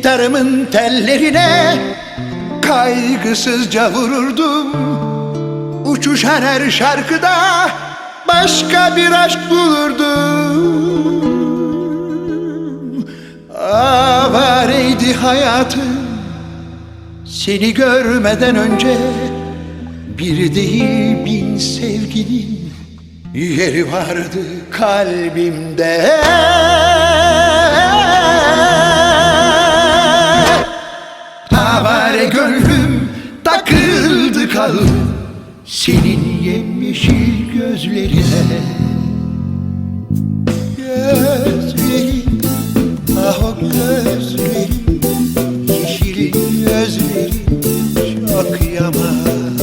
Gitarımın tellerine kaygısızca vururdum. Uçuşan her şarkıda başka bir aşk bulurdum. Avareydi hayatım Seni görmeden önce Bir değil bin sevginin Yeri vardı kalbimde yemyeşil gözlerine. Gözlerin, ah o gözlerin Yeşil gözlerin çok yaman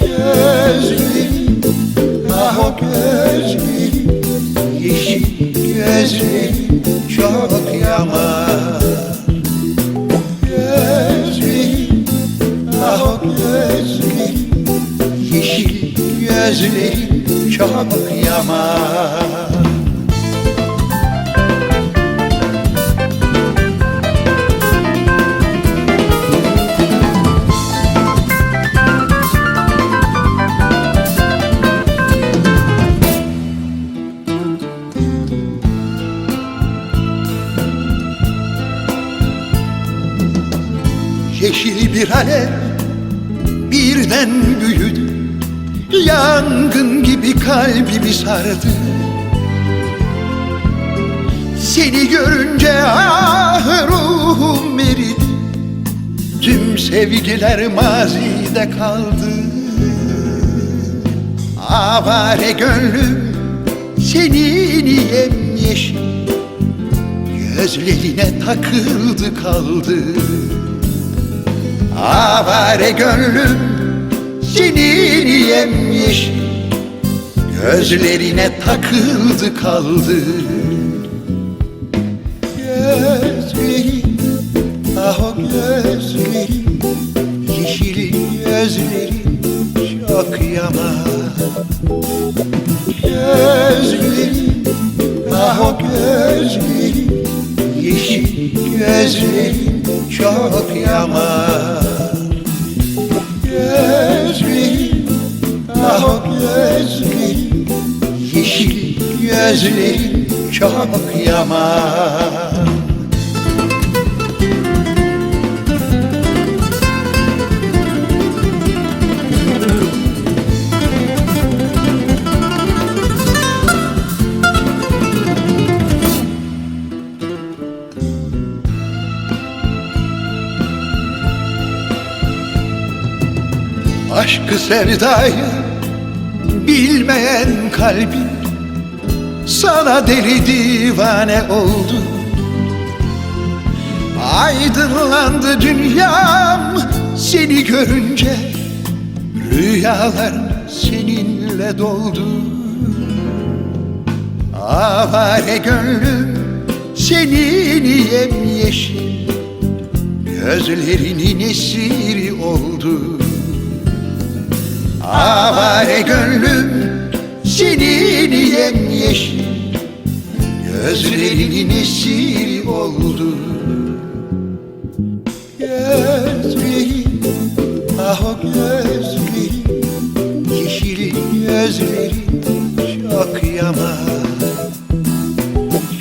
Gözlerin, ah o gözlerin Yeşil gözlerin çok yaman Gözlerin, ah o gözlerin Yeşil gözlerin çok yaman. Yeşil bir alev birden büyüdü Yangın gibi kalbimi sardı. Seni görünce ah ruhum eridi. Tüm sevgiler mazide kaldı. Avare gönlüm senin yemyeşil Gözlerine takıldı kaldı. Avare gönlüm senin yemyeşil Gözlerine takıldı kaldı. Gözlerin, ah o gözlerin Yeşil gözlerin çok yaman Gözlerin, ah o gözlerin Yeşil gözlerin çok yaman gözlerin Yeşil gözlerin çok yaman Aşkı sevdayı bilmeyen kalbim Sana deli divane oldu Aydınlandı dünyam seni görünce. Rüyalar seninle doldu. Avare gönlüm senin yemyeşil. Gözlerinin esiri oldu Avare gönlüm senin yemyeşil Gözlerinin esiri oldu. Gözlerin, ah o gözlerin Yeşil gözlerin çok yaman.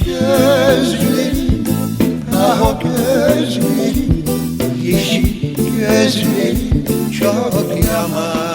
Gözlerin, ah o gözlerin Yeşil gözlerin çok yaman